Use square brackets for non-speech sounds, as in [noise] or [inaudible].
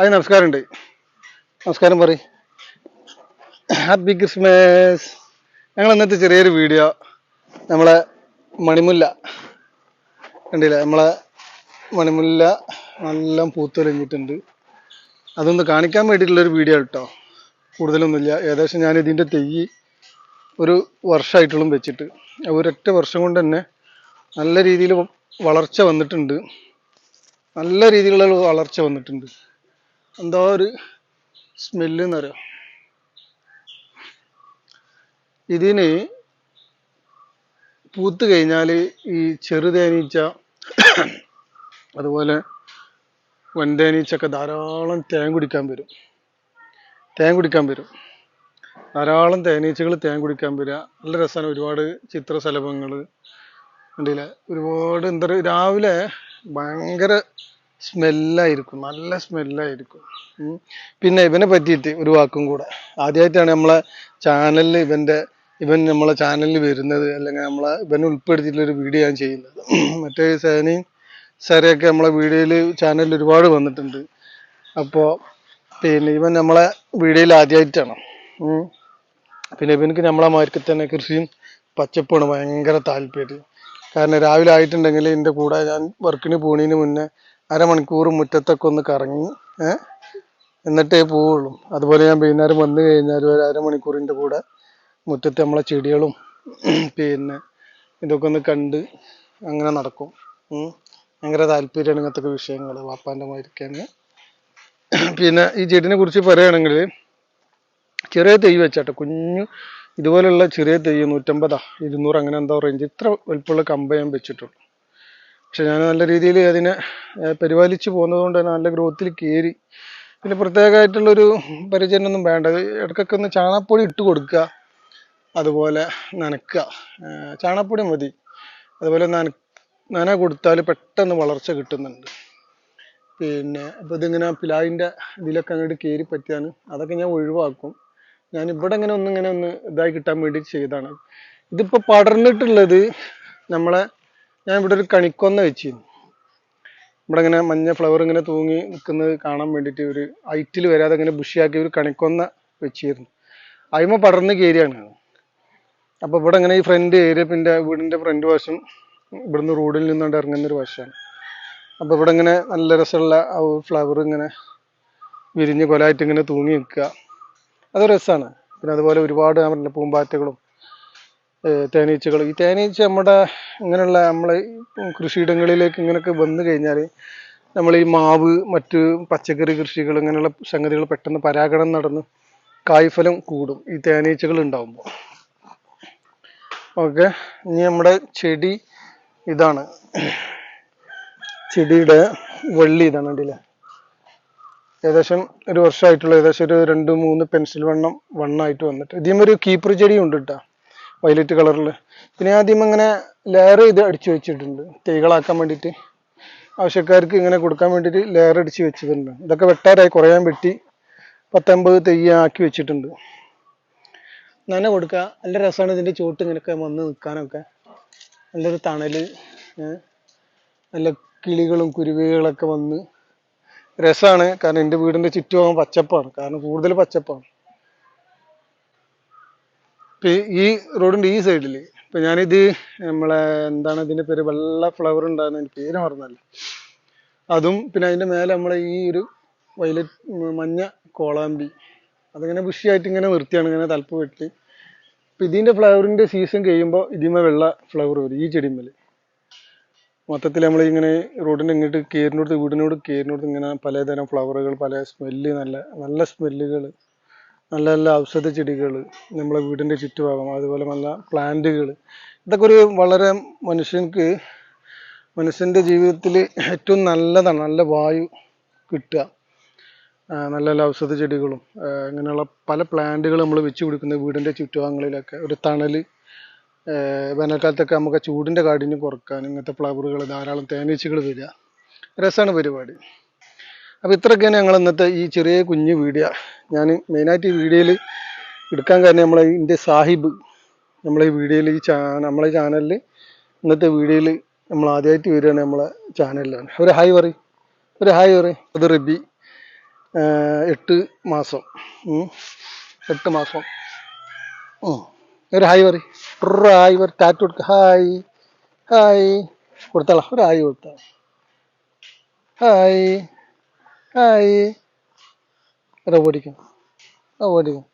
Hi നമസ്കാരമുണ്ട്. നമസ്കാരം പറ ഹാപ്പി ക്രിസ്മസ്. ഞങ്ങൾ ഇന്നത്തെ ചെറിയൊരു വീഡിയോ. നമ്മളെ മണിമുല്ല. കണ്ടില്ലേ? നമ്മളെ മണിമുല്ല നല്ല പൂത്തൊലിഞ്ഞിട്ടുണ്ട് അതൊന്ന് കാണിക്കാൻ വേണ്ടിയിട്ടുള്ളൊരു വീഡിയോ കേട്ടോ കൂടുതലൊന്നുമില്ല. ഏകദേശം ഞാൻ ഇതിന്റെ തെയ്യ് ഒരു വർഷമായിട്ടുള്ളും വെച്ചിട്ട്. ഒരൊറ്റ വർഷം കൊണ്ട് തന്നെ നല്ല രീതിയിൽ വളർച്ച വന്നിട്ടുണ്ട്. നല്ല രീതിയിലുള്ള വളർച്ച വന്നിട്ടുണ്ട്. എന്തോ ഒരു സ്മെല്ല് എന്നറിയോ ഇതിന് പൂത്ത് കഴിഞ്ഞാൽ ഈ ചെറുതേനീച്ച അതുപോലെ വൻതേനീച്ചൊക്കെ ധാരാളം തേൻ കുടിക്കാൻ വരും. തേൻ കുടിക്കാൻ വരും. ധാരാളം തേനീച്ചകൾ തേൻ കുടിക്കാൻ വരിക നല്ല രസമാണ് ഒരുപാട് ചിത്രശലഭങ്ങൾ ഉണ്ടല്ലേ ഒരുപാട് എന്താ രാവിലെ ഭയങ്കര സ്മെല്ലായിരിക്കും നല്ല സ്മെല്ലായിരിക്കും. പിന്നെ ഇവനെ പറ്റിയിട്ട് ഒരു വാക്കും കൂടെ. ആദ്യമായിട്ടാണ് നമ്മളെ ചാനലിൽ ഇവന്റെ ഇവൻ നമ്മളെ ചാനലിൽ വരുന്നത് അല്ലെങ്കിൽ നമ്മളെ ഇവനെ ഉൾപ്പെടുത്തിയിട്ടുള്ള ഒരു വീഡിയോ ഞാൻ ചെയ്യുന്നത്. [clears throat] മറ്റേ സേനയും സാരയൊക്കെ നമ്മളെ വീഡിയോയിൽ ചാനലിൽ ഒരുപാട് വന്നിട്ടുണ്ട്. അപ്പോൾ പിന്നെ ഇവൻ നമ്മളെ വീഡിയോയിൽ ആദ്യമായിട്ടാണ്. പിന്നെ ഇവനക്ക് നമ്മളെ മാർക്ക് തന്നെ കൃഷിയും പച്ചപ്പാണ് ഭയങ്കര താല്പര്യം. കാരണം രാവിലെ ആയിട്ടുണ്ടെങ്കിൽ എന്റെ കൂടെ ഞാൻ വർക്കിന് പോണതിന് മുന്നേ അരമണിക്കൂർ മുറ്റത്തൊക്കെ ഒന്ന് കറങ്ങി ഏഹ് എന്നിട്ടേ പോവുള്ളൂ. അതുപോലെ ഞാൻ വൈകുന്നേരം വന്നു കഴിഞ്ഞാൽ ഒരു അരമണിക്കൂറിന്റെ കൂടെ മുറ്റത്ത് നമ്മളെ ചെടികളും പിന്നെ ഇതൊക്കെ ഒന്ന് കണ്ട് അങ്ങനെ നടക്കും. ഭയങ്കര താല്പര്യമാണ് ഇങ്ങനത്തെ വിഷയങ്ങൾ വാപ്പാന്റെ മാതിരിക്കാൻ പിന്നെ ഈ ചെടിനെ കുറിച്ച് പറയുകയാണെങ്കിൽ ചെറിയ തൈ വെച്ചാട്ടെ കുഞ്ഞു ഇതുപോലുള്ള ചെറിയ തൈ നൂറ്റമ്പതാ ഇരുന്നൂറ് അങ്ങനെ എന്താ റേഞ്ച് ഇത്ര വലിപ്പമുള്ള കമ്പ് ഞാൻ വെച്ചിട്ടുള്ളൂ. പക്ഷെ ഞാൻ നല്ല രീതിയിൽ അതിനെ പരിപാലിച്ചു പരിപാലിച്ച് പോകുന്നത് കൊണ്ട് തന്നെ നല്ല ഗ്രോത്തിൽ കയറി. പിന്നെ പ്രത്യേകമായിട്ടുള്ളൊരു പരിചരണമൊന്നും വേണ്ട. ഇടയ്ക്കൊക്കെ ഒന്ന് ചാണകപ്പൊടി ഇട്ട് കൊടുക്കുക. അതുപോലെ നനക്കുക. ചാണകപ്പൊടി മതി. അതുപോലെ നന നന കൊടുത്താൽ പെട്ടെന്ന് വളർച്ച കിട്ടുന്നുണ്ട്. പിന്നെ അപ്പോൾ ഇതിങ്ങനെ പിലാവിന്റെ ഇതിലൊക്കെ അങ്ങോട്ട് കയറി പറ്റിയാണ് അതൊക്കെ ഞാൻ ഒഴിവാക്കും. ഞാൻ ഇവിടെ ഇങ്ങനെ ഒന്ന് ഇങ്ങനെ ഒന്ന് ഇതായി കിട്ടാൻ വേണ്ടി ചെയ്തതാണ് ഇതിപ്പോൾ പടർന്നിട്ടുള്ളത് നമ്മളെ ഞാൻ ഇവിടെ ഒരു കണിക്കൊന്ന വെച്ചിരുന്നു. ഇവിടെ ഇങ്ങനെ മഞ്ഞ ഫ്ലവർ ഇങ്ങനെ തൂങ്ങി നിൽക്കുന്നത് കാണാൻ വേണ്ടിയിട്ട് ഒരു ഹൈറ്റിൽ വരാതെ ഇങ്ങനെ ബുഷിയാക്കി ഒരു കണിക്കൊന്ന വെച്ചിരുന്നു. അതിമ പടർന്ന് കയറിയാണ്. അപ്പോൾ ഇവിടെ ഇങ്ങനെ ഈ ഫ്രണ്ട് ഏരിയ പിന്നെ വീടിന്റെ ഫ്രണ്ട് വശം ഇവിടുന്ന് റോഡിൽ നിന്നുകൊണ്ട് ഇറങ്ങുന്ന ഒരു വശമാണ്. അപ്പോൾ ഇവിടെ ഇങ്ങനെ നല്ല രസമുള്ള ആ ഫ്ലവർ ഇങ്ങനെ വിരിഞ്ഞ് കൊലായിട്ട് ഇങ്ങനെ തൂങ്ങി നിൽക്കുക. അത് രസമാണ്. പിന്നെ അതുപോലെ ഒരുപാട് ഞാൻ പൂമ്പാറ്റകളും തേനീച്ചകൾ ഈ തേനീച്ച നമ്മുടെ ഇങ്ങനെയുള്ള നമ്മളെ ഈ കൃഷിയിടങ്ങളിലേക്ക് ഇങ്ങനെയൊക്കെ വന്നു കഴിഞ്ഞാൽ നമ്മൾ ഈ മാവ് മറ്റ് പച്ചക്കറി കൃഷികൾ ഇങ്ങനെയുള്ള സംഗതികൾ പെട്ടെന്ന് പരാഗണം നടന്ന് കായ്ഫലം കൂടും ഈ തേനീച്ചകൾ ഉണ്ടാവുമ്പോൾ ഓക്കെ. ഇനി നമ്മുടെ ചെടി ഇതാണ്. ചെടിയുടെ വള്ളി ഇതാണ് കണ്ടില്ലേ? ഏകദേശം ഒരു വർഷമായിട്ടുള്ള ഏകദേശം ഒരു രണ്ട് മൂന്ന് പെൻസിൽ വണ്ണം വണ്ണമായിട്ട് വന്നിട്ട്. ഇതിന് ഒരു കീപ്പർ ചെടിയും ഉണ്ട് കേട്ടോ വയലറ്റ് കളറിൽ പിന്നെ ആദ്യം ഇങ്ങനെ ലെയർ ചെയ്ത് അടിച്ചു വെച്ചിട്ടുണ്ട്. തൈകളാക്കാൻ വേണ്ടിയിട്ട്. ആവശ്യക്കാർക്ക് ഇങ്ങനെ കൊടുക്കാൻ വേണ്ടിയിട്ട് ലെയർ അടിച്ച് വെച്ചിട്ടുണ്ട്. ഇതൊക്കെ വെട്ടാറായി. കുറയാൻ വെട്ടി പത്തൊമ്പത് തെയ്യ ആക്കി വെച്ചിട്ടുണ്ട്. നന കൊടുക്കുക നല്ല രസമാണ് ഇതിന്റെ ചുവട്ട് ഇങ്ങനെയൊക്കെ വന്ന് നിൽക്കാനൊക്കെ. നല്ലൊരു തണൽ നല്ല കിളികളും കുരുവികളൊക്കെ വന്ന്. രസമാണ് കാരണം എന്റെ വീടിന്റെ ചുറ്റും പച്ചപ്പാണ്. കാരണം കൂടുതൽ പച്ചപ്പാണ്. ഈ റോഡിന്റെ ഈ സൈഡിൽ ഇപ്പൊ ഞാനിത് നമ്മളെ എന്താണ് ഇതിന്റെ പേര് വെള്ള ഫ്ലവർ ഉണ്ടാകുന്ന പേര് മറന്നല്ല അതും പിന്നെ അതിന്റെ മേലെ നമ്മളെ ഈ ഒരു വയലറ്റ് മഞ്ഞ കോളാമ്പി അതിങ്ങനെ ബുഷിയായിട്ട് ഇങ്ങനെ നിർത്തിയാണ് ഇങ്ങനെ തലപ്പ് വെട്ടി. ഇപ്പൊ ഇതിന്റെ ഫ്ലവറിന്റെ സീസൺ കഴിയുമ്പോൾ ഇതിമേ വെള്ള ഫ്ലവർ വരും ഈ ചെടിമേൽ. മൊത്തത്തിൽ നമ്മൾ ഇങ്ങനെ റോഡിന്റെ ഇങ്ങോട്ട് കയറിനോട് വീടിനോട് കയറിനോട് ഇങ്ങനെ പലതരം ഫ്ലവറുകൾ പല സ്മെല്ല് നല്ല നല്ല സ്മെല്ലുകൾ നല്ല നല്ല ഔഷധ ചെടികൾ നമ്മളെ വീടിന്റെ ചുറ്റുഭാഗം അതുപോലെ നല്ല പ്ലാന്റുകൾ ഇതൊക്കെ ഒരു വളരെ മനുഷ്യർക്ക് മനുഷ്യന്റെ ജീവിതത്തിൽ ഏറ്റവും നല്ലതാണ്. നല്ല വായു കിട്ടുക. നല്ല നല്ല ഔഷധ ചെടികളും ഇങ്ങനെയുള്ള പല പ്ലാന്റുകൾ നമ്മൾ വെച്ച് കൊടുക്കുന്നത് വീടിന്റെ ചുറ്റുഭാഗങ്ങളിലൊക്കെ. ഒരു തണൽ വേനൽക്കാലത്തൊക്കെ നമുക്ക് ചൂടിന്റെ കാഠിന്യം കുറയ്ക്കാൻ ഇങ്ങനത്തെ ഫ്ലവറുകൾ ധാരാളം തേനീച്ചകൾ വരിക. രസമാണ് പരിപാടി. അപ്പോൾ ഇത്രയൊക്കെയാണ് ഞങ്ങൾ ഇന്നത്തെ ഈ ചെറിയ കുഞ്ഞു വീഡിയോ ഞാൻ മെയിനായിട്ട് ഈ വീഡിയോയിൽ എടുക്കാൻ കാരണം നമ്മളെ ഇതിന്റെ സാഹിബ് നമ്മളെ ഈ വീഡിയോയിൽ ഈ ചാ നമ്മളെ ചാനലിൽ ഇന്നത്തെ വീഡിയോയിൽ നമ്മൾ ആദ്യമായിട്ട് വരികയാണ് നമ്മളെ ചാനലിലാണ് ഒരു ഹായ് പറയും. ഒരു ഹായ് പറയും. അത് റബി. എട്ട് മാസം. എട്ട് മാസം. ഒരു ഹായ് പറയും. ഒരു ഹായ് പറ ടാറ്റ് കൊടുക്ക. ഹായ്. ഹായ്. കൊടുത്താളാ. ഒരു ഹായ് കൊടുത്താളാ. ഹായ്. ഹായ് അതാ ഓടിക്കും ഓടിക്കും